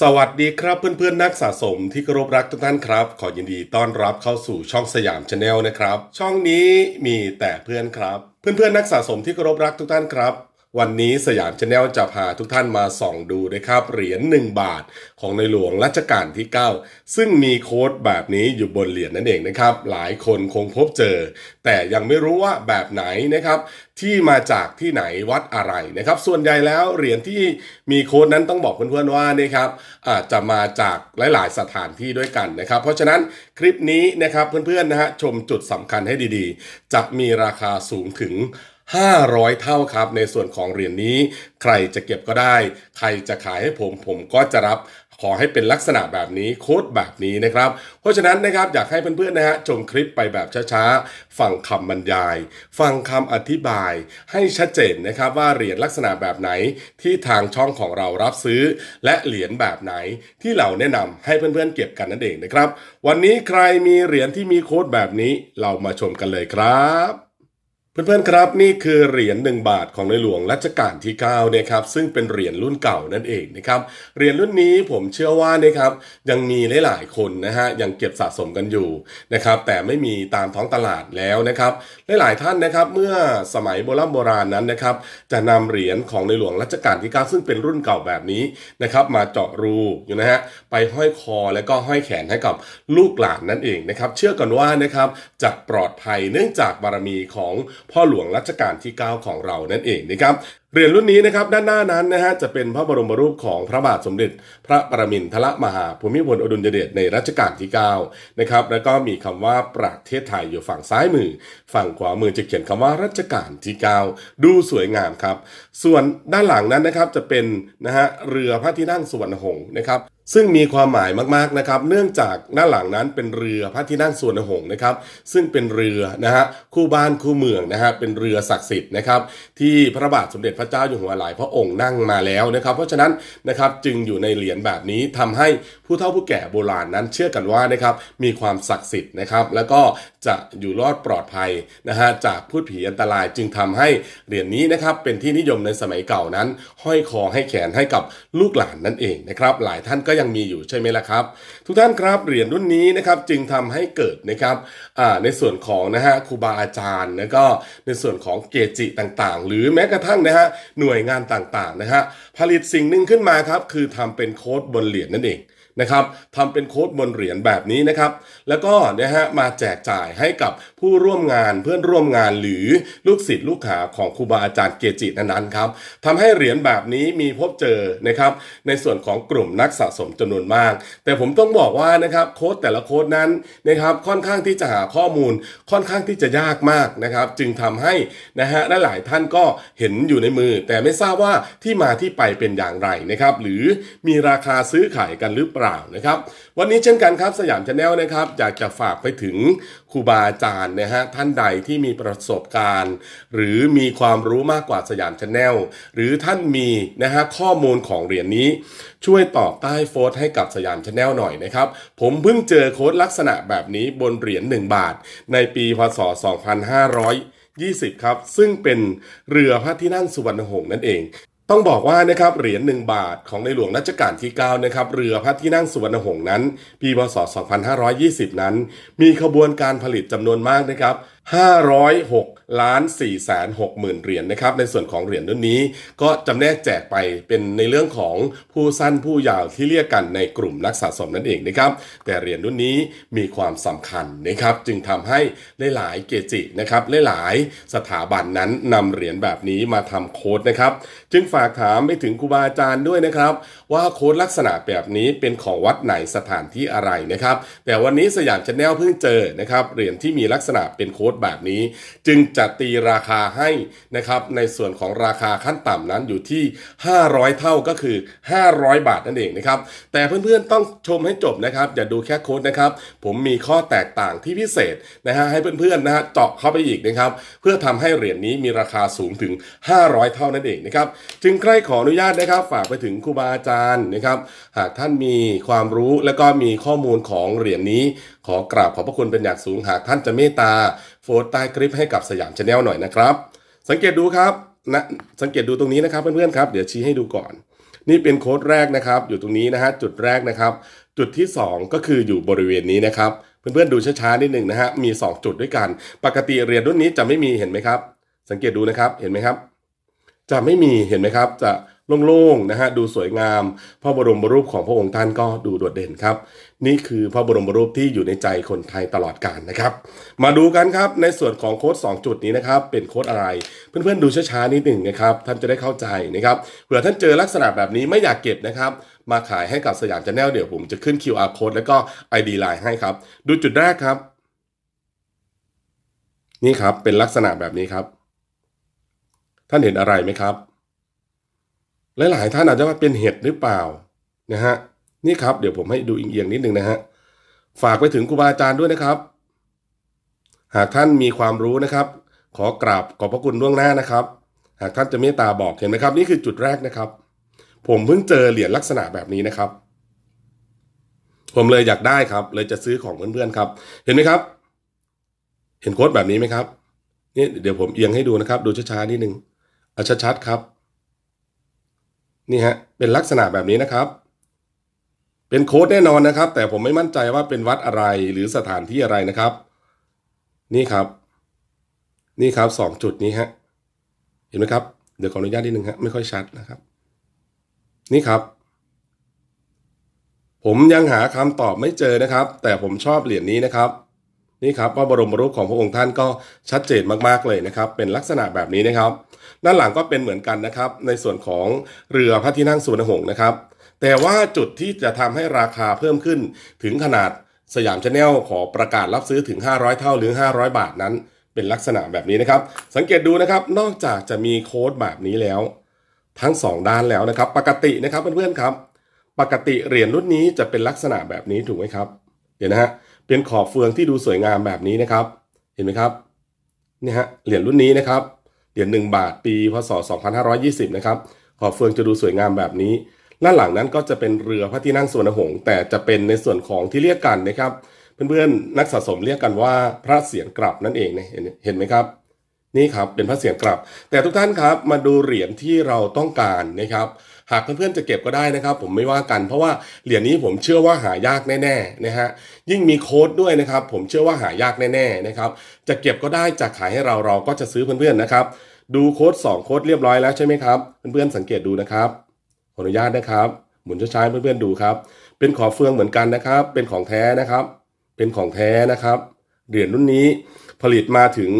สวัสดีครับเพื่อนๆนักสะสมที่เคารพรักทุกท่านครับ ขอยินดีต้อนรับเข้าสู่ช่องสยามชาแนลนะครับ ช่องนี้มีแต่เพื่อนครับ เพื่อนๆนักสะสมที่เคารพรักทุกท่านครับ วันนี้สยามชาแนลจะพาทุกท่านมาส่องดูนะครับเหรียญ1บาทของในหลวงรัชกาลที่ 9 ซึ่งมีโค้ดแบบนี้อยู่บนเหรียญนั่นเองนะครับ หลายคนคงพบเจอ แต่ยังไม่รู้ว่าแบบไหนนะครับ ที่มาจากที่ไหนวัดอะไรนะครับ ส่วนใหญ่แล้วเหรียญที่มีโค้ดนั้นต้องบอกเพื่อนๆว่านะครับอาจจะมาจากหลายๆสถานที่ด้วยกันนะครับ เพราะฉะนั้นคลิปนี้นะครับเพื่อนๆนะฮะชมจุดสำคัญให้ดีๆ จะมีราคาสูงถึง 500 เท่าครับ ในส่วนของเหรียญนี้ ใครจะเก็บก็ได้ ใครจะขายให้ผม ผมก็จะรับขอให้เป็นลักษณะแบบนี้โค้ดแบบนี้นะครับ เพราะฉะนั้นนะครับอยากให้เพื่อนๆนะฮะชมคลิปไปแบบช้าๆ ฟังคำบรรยาย ฟังคำอธิบาย ให้ชัดเจนนะครับว่าเหรียญลักษณะแบบไหนที่ทางช่องของเรารับซื้อ และเหรียญแบบไหนที่เราแนะนำให้เพื่อนๆเก็บกันนั่นเองนะครับ วันนี้ใครมีเหรียญที่มีโค้ดแบบนี้เรามาชมกันเลยครับ เพื่อนๆครับนี่คือเหรียญ1บาทของในหลวงรัชกาลที่9นะครับซึ่งเป็นเหรียญรุ่นเก่านั่นเองนะครับเหรียญรุ่นนี้ผมเชื่อว่านะครับยังมีหลายๆคนนะฮะยังเก็บสะสมกันอยู่นะครับแต่ไม่มีตามท้องตลาดแล้วนะครับหลายๆท่านนะครับเมื่อสมัยโบราณโบราณนั้นนะครับจะนำเหรียญของในหลวงรัชกาลที่ 9 ซึ่งเป็นรุ่นเก่าแบบนี้นะครับมาเจาะรูอยู่นะฮะไปห้อยคอแล้วก็ห้อยแขนให้กับลูกหลานนั่นเองนะครับเชื่อกันว่านะครับจะปลอดภัยเนื่องจากบารมีของพ่อหลวงรัชกาลที่ 9 ของเรานั่นเองนะครับ เหรียญรุ่นนี้นะครับด้านหน้านั้นนะฮะจะเป็นพระบรมรูปของพระบาทสมเด็จ พระประมินทรมหาภูมิพลอดุลยเดชในรัชกาลที่9นะครับแล้วก็มีคำว่าประเทศไทยอยู่ฝั่งซ้ายมือ ฝั่งขวามือจะเขียนคำว่ารัชกาลที่ 9 ดูสวยงามครับ ส่วนด้านหลังนั้นนะครับจะเป็นนะฮะเรือพระที่นั่งสุวรรณหงษ์นะครับซึ่งมีความหมายมากๆนะครับ เนื่องจากด้านหลังนั้นเป็นเรือพระที่นั่งสุวรรณหงนะครับ ซึ่งเป็นเรือนะฮะคู่บ้านคู่เมืองนะฮะเป็นเรือศักดิ์สิทธิ์นะครับ ที่พระบาทสมเด็จพระระเจ้าอยู่หัวหลายพระองค์นั่งมาแล้วนะครับ เพราะฉะนั้นนะครับจึงอยู่ในเหรียญแบบนี้ทำให้ผู้เฒ่าผู้แก่โบราณนั้นเชื่อกันว่านะครับมีความศักดิ์สิทธิ์นะครับ แล้วก็ จะอยู่รอดปลอดภัยนะฮะจากพูดผีอันตรายจึงทำให้เหรียญนี้นะครับเป็นที่นิยมในสมัยเก่านั้น ห้อยคอให้แขนให้กับลูกหลานนั่นเองนะครับหลายท่านก็ยังมีอยู่ใช่ไหมล่ะครับ ทุกท่านครับเหรียญรุ่นนี้นะครับจึงทำให้เกิดนะครับในส่วนของนะฮะครูบาอาจารย์แล้วก็ในส่วนของเกจิต่างๆ หรือแม้กระทั่งนะฮะหน่วยงานต่างๆนะฮะผลิตสิ่งหนึ่งขึ้นมาครับคือทำเป็นโค้ดบนเหรียญนั่นเอง นะครับทำเป็นโค้ดบนเหรียญแบบนี้นะครับ แล้วก็นะฮะมาแจกจ่ายให้กับ ผู้ร่วมงานเพื่อนร่วมงานหรือลูกศิษย์ลูกหาของครูบาอาจารย์เกจินั้นๆครับทำให้เหรียญแบบนี้มีพบเจอนะครับในส่วนของกลุ่มนักสะสมจำนวนมาก แต่ผมต้องบอกว่านะครับโค้ดแต่ละโค้ดนั้นนะครับค่อนข้างที่จะหาข้อมูลค่อนข้างที่จะยากมากนะครับ จึงทำให้นะฮะหลายท่านก็เห็นอยู่ในมือ แต่ไม่ทราบว่าที่มาที่ไปเป็นอย่างไรนะครับหรือมีราคาซื้อขายกันหรือเปล่านะครับ วันนี้เช่นกันครับสยามชาแนลนะครับอยากจะฝากไปถึงครูบาอาจารย์นะฮะท่านใดที่มีประสบการณ์ หรือมีความรู้มากกว่าสยามชาแนลหรือท่านมีนะฮะข้อมูลของเหรียญนี้ ช่วยตอบใต้โฟสให้กับสยามชาแนลหน่อยนะครับ ผมเพิ่งเจอโค้ดลักษณะแบบนี้บนเหรียญ1บาท ในปีพศ 2520 ครับ ซึ่งเป็นเรือพระที่นั่งสุวรรณหงษ์นั่นเอง ต้องบอกว่านะครับเหรียญ1บาทของในหลวงรัชกาลที่9นะครับเรือพระที่นั่งสุวรรณหงษ์นั้น ปีพศ 2520 นั้น มีขบวนการผลิตจำนวนมากนะครับ 506ล้าน4แสน6หมื่นเหรียญนะครับในส่วนของเหรียญรุ่นนี้ ก็จำแนกแจกไปเป็นในเรื่องของผู้สั้นผู้ยาวที่เรียกกันในกลุ่มนักสะสมนั่นเองนะครับแต่เหรียญรุ่นนี้มีความสำคัญนะครับจึงทำให้หลายๆเกจินะครับหลายๆสถาบันนั้นนำเหรียญแบบนี้มาทำโค้ดนะครับจึงฝากถามไปถึงครูบาอาจารย์ด้วยนะครับว่าโค้ดลักษณะแบบนี้เป็นของวัดไหนสถานที่อะไรนะครับแต่วันนี้สยามชาแนลเพิ่งเจอนะครับเหรียญที่มีลักษณะเป็นโค้ดแบบนี้ จึงจะตีราคาให้นะครับในส่วนของราคาขั้นต่ำนั้นอยู่ที่ 500 เท่าก็คือ 500 บาทนั่นเองนะครับแต่เพื่อนๆต้องชมให้จบนะครับอย่าดูแค่โค้ดนะครับผมมีข้อแตกต่างที่พิเศษนะฮะให้เพื่อนๆนะฮะเจาะเข้าไปอีกนะครับเพื่อทำให้เหรียญนี้มีราคาสูงถึง 500 เท่านั่นเองนะครับจึงใกล้ขออนุญาตนะครับฝากไปถึงครูบาอาจารย์นะครับหากท่านมีความรู้และก็มีข้อมูลของเหรียญนี้ขอกราบขอบพระคุณเป็นอย่างสูงหากท่านจะเมตตาโฟร์ใต้คลิปให้กับสยามชาแนลหน่อยนะครับ สังเกตดูครับนะสังเกตดูตรงนี้นะครับเพื่อนๆครับเดี๋ยวชี้ให้ดูก่อน นี่เป็นโค้ดแรกนะครับ อยู่ตรงนี้นะฮะจุดแรกนะครับ จุดที่ 2 ก็คืออยู่บริเวณนี้นะครับ เพื่อนๆดูช้าๆนิดหนึ่งนะฮะมี 2 จุดด้วยกัน ปกติเหรียญรุ่นนี้จะไม่มีเห็นไหมครับ สังเกตดูนะครับเห็นไหมครับ จะไม่มีเห็นไหมครับ จะ โล่งๆนะฮะดูสวยงาม พระบรมรูปของพระองค์ท่านก็ดูโดดเด่นครับ นี่คือพระบรมรูปที่อยู่ในใจคนไทยตลอดกาลนะครับ มาดูกันครับในส่วนของโค้ด2จุดนี้นะครับ เป็นโค้ดอะไร เพื่อนๆดูช้าๆนิดหนึ่งนะครับ ท่านจะได้เข้าใจนะครับเผื่อท่านเจอลักษณะแบบนี้ไม่อยากเก็บนะครับ มาขายให้กับสยามชาแนลเดี๋ยวผมจะขึ้น QR code แล้วก็ ID Line ให้ครับ ดูจุดแรกครับ นี่ครับเป็นลักษณะแบบนี้ครับ ท่านเห็นอะไรไหมครับ หลายๆท่านอาจจะว่าเป็นเห็ดหรือเปล่านะฮะนี่ครับเดี๋ยวผมให้ดูเอียงนิดนึงนะฮะฝากไปถึงครูบาอาจารย์ด้วยนะครับ หากท่านมีความรู้นะครับ ขอกราบขอบพระคุณล่วงหน้านะครับ หากท่านจะเมตตาบอกเห็นไหมครับ นี่คือจุดแรกนะครับ ผมเพิ่งเจอเหรียญลักษณะแบบนี้นะครับ ผมเลยอยากได้ครับ เลยจะซื้อของเพื่อนๆครับ เห็นไหมครับ เห็นโค้ดแบบนี้ไหมครับนี่เดี๋ยวผมเอียงให้ดูนะครับ ดูช้าๆนิดนึงเอาชัดๆครับ นี่ฮะเป็นลักษณะแบบนี้นะครับ เป็นโค้ดแน่นอนนะครับ แต่ผมไม่มั่นใจว่าเป็นวัดอะไรหรือสถานที่อะไรนะครับ นี่ครับ นี่ครับสองจุดนี้ฮะเห็นไหมครับเดี๋ยวขออนุญาตนิดนึงฮะไม่ค่อยชัดนะครับ นี่ครับ ผมยังหาคำตอบไม่เจอนะครับ แต่ผมชอบเหรียญนี้นะครับ นี่ครับว่าบรมรูปของพระองค์ท่านก็ชัดเจนมากๆเลยนะครับ เป็นลักษณะแบบนี้นะครับ ด้านหลังก็เป็นเหมือนกันนะครับ ในส่วนของเรือพระที่นั่งสุวรรณหงษ์นะครับ แต่ว่าจุดที่จะทำให้ราคาเพิ่มขึ้นถึงขนาดสยามชาแนลขอประกาศรับซื้อถึง 500 เท่าหรือ 500 บาทนั้น เป็นลักษณะแบบนี้นะครับ สังเกตดูนะครับนอกจากจะมีโค้ดแบบนี้แล้ว ทั้ง 2 ด้านแล้วนะครับ ปกตินะครับเพื่อนๆครับ ปกติเหรียญรุ่นนี้จะเป็นลักษณะแบบนี้ถูกไหมครับ เดี๋ยวนะฮะ เป็นขอบเฟืองที่ดูสวยงามแบบนี้นะครับ เห็นไหมครับนี่ฮะเหรียญรุ่นนี้นะครับเหรียญ1บาทปีพศ 2520 นะครับขอบเฟืองจะดูสวยงามแบบนี้ด้านหลังนั้นก็จะเป็นเรือพระที่นั่งสุวรรณหงษ์แต่จะเป็นในส่วนของที่เรียกกันนะครับ เพื่อนๆนักสะสมเรียกกันว่าพระเสียรกลับนั่นเองนะเห็นเห็นไหมครับ นี่ครับเป็นพระเสียรกลับ แต่ทุกท่านครับมาดูเหรียญที่เราต้องการนะครับ หากเพื่อนๆจะเก็บก็ได้นะครับ ผมไม่ว่ากันเพราะว่าเหรียญนี้ผมเชื่อว่าหายากแน่ๆนะฮะยิ่งมีโค้ดด้วยนะครับ ผมเชื่อว่าหายากแน่ๆนะครับจะเก็บก็ได้จะขายให้เราเราก็จะซื้อเพื่อนๆนะครับ ดูโค้ด2โค้ดเรียบร้อยแล้วใช่ไหมครับเพื่อนๆสังเกตดูนะครับขออนุญาตนะครับ หมุนช้าๆเพื่อนๆดูครับ เป็นขอบเฟืองเหมือนกันนะครับ เป็นของแท้นะครับ เป็นของแท้นะครับเหรียญรุ่นนี้ผลิตมาถึง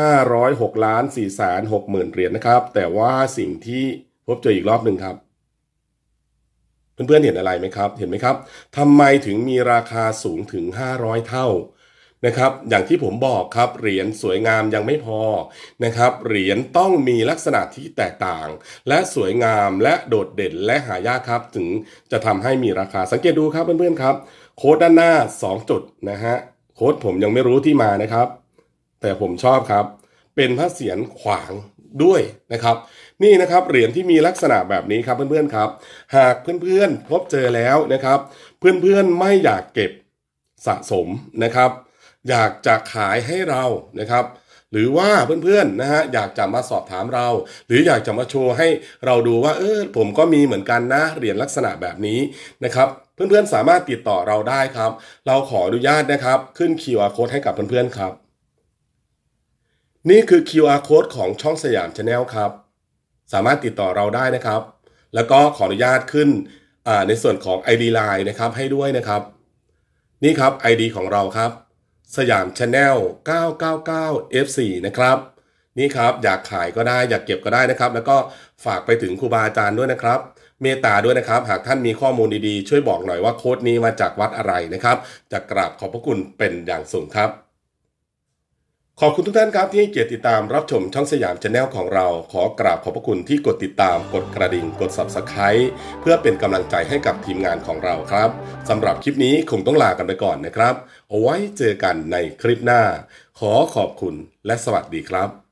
506ล้าน4แสน6หมื่นเหรียญนะครับ แต่ว่าสิ่งที่ พบเจออีกรอบหนึ่งครับเพื่อนๆเห็นอะไรไหมครับ เห็นไหมครับทำไมถึงมีราคาสูงถึง 500 เท่านะครับ อย่างที่ผมบอกครับ เหรียญสวยงามยังไม่พอนะครับ เหรียญต้องมีลักษณะที่แตกต่าง และสวยงามและโดดเด่นและหายากครับ ถึงจะทำให้มีราคาสังเกตดูครับเพื่อนๆครับ โค้ดด้านหน้า 2 จุดนะฮะ โค้ดผมยังไม่รู้ที่มานะครับ แต่ผมชอบครับ เป็นพระเศียรขวาง ด้วยนะครับ นี่นะครับเหรียญที่มีลักษณะแบบนี้ครับเพื่อนๆครับ หากเพื่อนๆพบเจอแล้วนะครับ เพื่อนๆไม่อยากเก็บสะสมนะครับ อยากจะขายให้เรานะครับหรือว่าเพื่อนๆนะฮะอยากจะมาสอบถามเรา หรืออยากจะมาโชว์ให้เราดูว่าเออผมก็มีเหมือนกันนะเหรียญลักษณะแบบนี้นะครับเพื่อนๆสามารถติดต่อเราได้ครับ เราขออนุญาตนะครับ ขึ้น QR code ให้กับเพื่อนๆครับ นี่คือ QR code ของช่องสยามชาแนลครับ สามารถติดต่อเราได้นะครับ แล้วก็ขออนุญาตขึ้นในส่วนของ ID Line นะครับให้ด้วยนะครับ นี่ครับ ID ของเราครับ สยามชาแนล999 F4 นะครับนี่ครับอยากขายก็ได้อยากเก็บก็ได้นะครับ แล้วก็ฝากไปถึงครูบาอาจารย์ด้วยนะครับ เมตตาด้วยนะครับ หากท่านมีข้อมูลดีๆ ช่วยบอกหน่อยว่าโค้ดนี้มาจากวัดอะไรนะครับ จะกราบขอบพระคุณเป็นอย่างสูงครับ ขอบคุณทุกท่านครับที่ให้เกียรติติดตามรับชมช่องสยามชาแนลของเรา ขอกราบขอบพระคุณที่กดติดตามกดกระดิ่ง กด Subscribe เพื่อเป็นกำลังใจให้กับทีมงานของเราครับสำหรับคลิปนี้คงต้องลากันไปก่อนนะครับ เอาไว้เจอกันในคลิปหน้า ขอขอบคุณและสวัสดีครับ